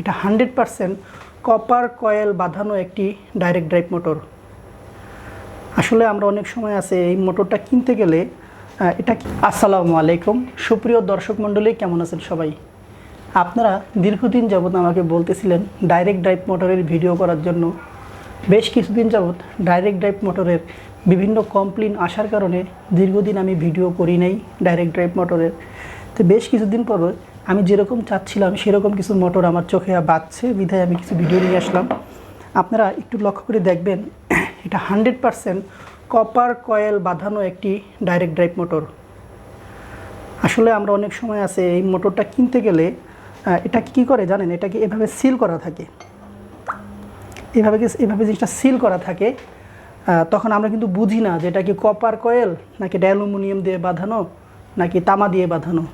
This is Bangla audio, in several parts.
এটা হান্ড্রেড পারসেন্ট কপার কয়েল বাঁধানো একটি ডাইরেক্ট ড্রাইভ মোটর আসলে আমরা অনেক সময় আছে এই মোটরটা কিনতে গেলে এটা আসসালামু আলাইকুম। সুপ্রিয় দর্শক মণ্ডলী, কেমন আছেন সবাই? আপনারা দীর্ঘদিন যাবৎ আমাকে বলতেছিলেন ডাইরেক্ট ড্রাইভ মোটরের ভিডিও করার জন্য। বেশ কিছুদিন যাবৎ ডাইরেক্ট ড্রাইভ মোটরের বিভিন্ন কমপ্লেন আসার কারণে দীর্ঘদিন আমি ভিডিও করি নাই ডাইরেক্ট ড্রাইভ মোটরের তো বেশ কিছুদিন পর আমি যেরকম চাচ্ছিলাম, সেরকম কিছু মোটর আমার চোখে বাজছে বিধায় আমি কিছু ভিডিও নিয়ে আসলাম। আপনারা একটু লক্ষ্য করে দেখবেন, এটা হান্ড্রেড পারসেন্ট কপার কয়েল বাঁধানো একটি ডাইরেক্ট ড্রাইভ মোটর আসলে আমরা অনেক সময় আছে এই মোটরটা কিনতে গেলে এটা কি করে জানেন? এটাকে এভাবে সিল করা থাকে। এভাবে এভাবে জিনিসটা সিল করা থাকে তখন আমরা কিন্তু বুঝি না যে এটা কি কপার কয়েল নাকি অ্যালুমিনিয়াম দিয়ে বাঁধানো, নাকি তামা দিয়ে বাঁধানো।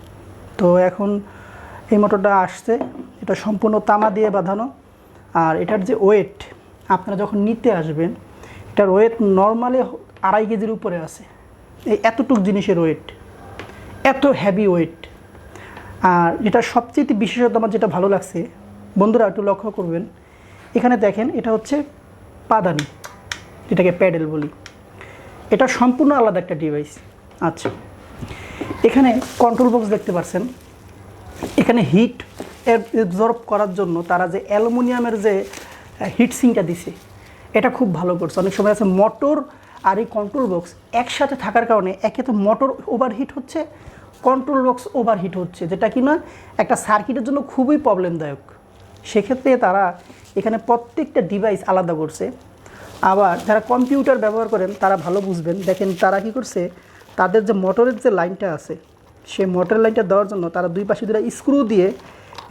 তো এখন এই মোটরটা আসছে, এটা সম্পূর্ণ তামা দিয়ে বাঁধানো। আর এটার যে ওয়েট আপনারা যখন নিতে আসবেন, এটার ওয়েট নর্মালি আড়াই কেজির উপরে আছে। এই এতটুক জিনিসের ওয়েট এত হ্যাভি ওয়েট আর এটা সবচেয়ে বিশেষত আমার যেটা ভালো লাগছে, বন্ধুরা একটু লক্ষ্য করবেন, এখানে দেখেন এটা হচ্ছে পাদানি যেটাকে প্যাডেল বলি। এটা সম্পূর্ণ আলাদা একটা ডিভাইস আচ্ছা এখানে কন্ট্রোল বক্স দেখতে পাচ্ছেন এখানে হিট অ্যাবজর্ব করার জন্য তারা যে অ্যালুমিনিয়ামের যে হিট সিংটা দিছে, এটা খুব ভালো করছে। অনেক সময় আছে মোটর আর এই কন্ট্রোল বক্স একসাথে থাকার কারণে একে তো মোটর ওভারহিট হচ্ছে কন্ট্রোল বক্স ওভারহিট হচ্ছে, যেটা কি না একটা সার্কিটের জন্য খুবই প্রবলেমদায়ক সেক্ষেত্রে তারা এখানে প্রত্যেকটা ডিভাইস আলাদা করছে। আবার যারা কম্পিউটার ব্যবহার করেন, তারা ভালো বুঝবেন। দেখেন তারা কি করছে, তাদের যে মোটরের যে লাইনটা আছে সেই মোটর লাইনটা দেওয়ার জন্য তারা দুই পাশে দুটা স্ক্রু দিয়ে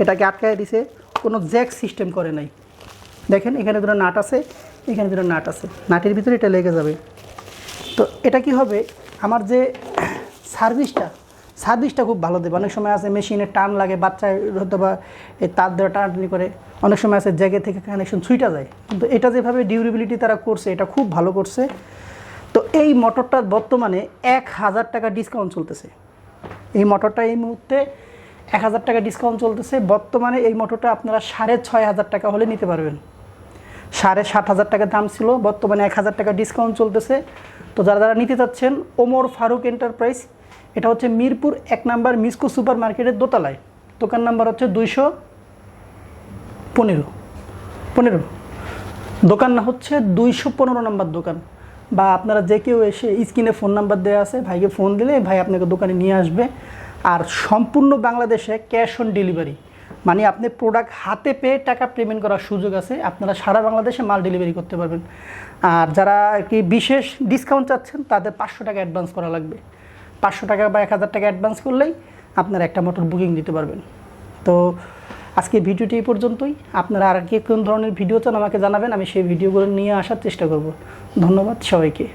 এটাকে আটকায় দিছে। কোনো জ্যাক সিস্টেম করে নাই। দেখেন, এখানে দুটো নাট আছে, এখানে দুটো নাট আছে। নাটের ভিতরে এটা লেগে যাবে। তো এটা কি হবে? আমার যে সার্ভিসটা সার্ভিসটা খুব ভালো দেবে। অনেক সময় আছে মেশিনে টান লাগে বাচ্চায় হয়তো বা এই তার দেওয়া টানাটানি করে। অনেক সময় আছে জায়গা থেকে কানেকশন ছুইটা যায়। কিন্তু এটা যেভাবে ডিউরেবিলিটি তারা করছে, এটা খুব ভালো করছে। তো এই মোটরটা বর্তমানে এক হাজার টাকা ডিসকাউন্ট চলতেছে। এই মোটরটা এই মুহূর্তে এক হাজার টাকা ডিসকাউন্ট চলতেছে। বর্তমানে এই মোটরটা আপনারা সাড়ে ছয় হাজার টাকা হলে নিতে পারবেন। সাড়ে সাত হাজার টাকা দাম ছিল, বর্তমানে এক হাজার টাকা ডিসকাউন্ট চলতেছে। তো যারা যারা নিতে চাচ্ছেন, ওমর ফারুক এন্টারপ্রাইজ এটা হচ্ছে মিরপুর এক নাম্বার মিসকো সুপার মার্কেটের দোতলায়। দোকান নাম্বার হচ্ছে দুইশো পনেরো। পনেরো। দোকান হচ্ছে দুইশো পনেরো নাম্বার দোকান। বা আপনারা যে কেউ এসে স্ক্রিনে ফোন নাম্বার দেওয়া আছে, ভাইকে ফোন দিলে ভাই আপনাকে দোকানে নিয়ে আসবে। আর সম্পূর্ণ বাংলাদেশে ক্যাশ অন ডেলিভারি। মানে আপনি প্রোডাক্ট হাতে পেয়ে টাকা পেমেন্ট করার সুযোগ আছে, আপনারা সারা বাংলাদেশে মাল ডেলিভারি করতে পারবেন। আর যারা কি বিশেষ ডিসকাউন্ট চাচ্ছেন, তাদের পাঁচশো টাকা অ্যাডভান্স করা লাগবে। পাঁচশো টাকা বা এক হাজার টাকা অ্যাডভান্স করলেই আপনারা একটা মোটর বুকিং দিতে পারবেন। তো আজকে ভিডিওটি এই পর্যন্তই। আপনারা আর কি কোন ধরনের ভিডিও চান আমাকে জানাবেন, আমি সেই ভিডিওগুলো নিয়ে আসার চেষ্টা করব। ধন্যবাদ সবাইকে।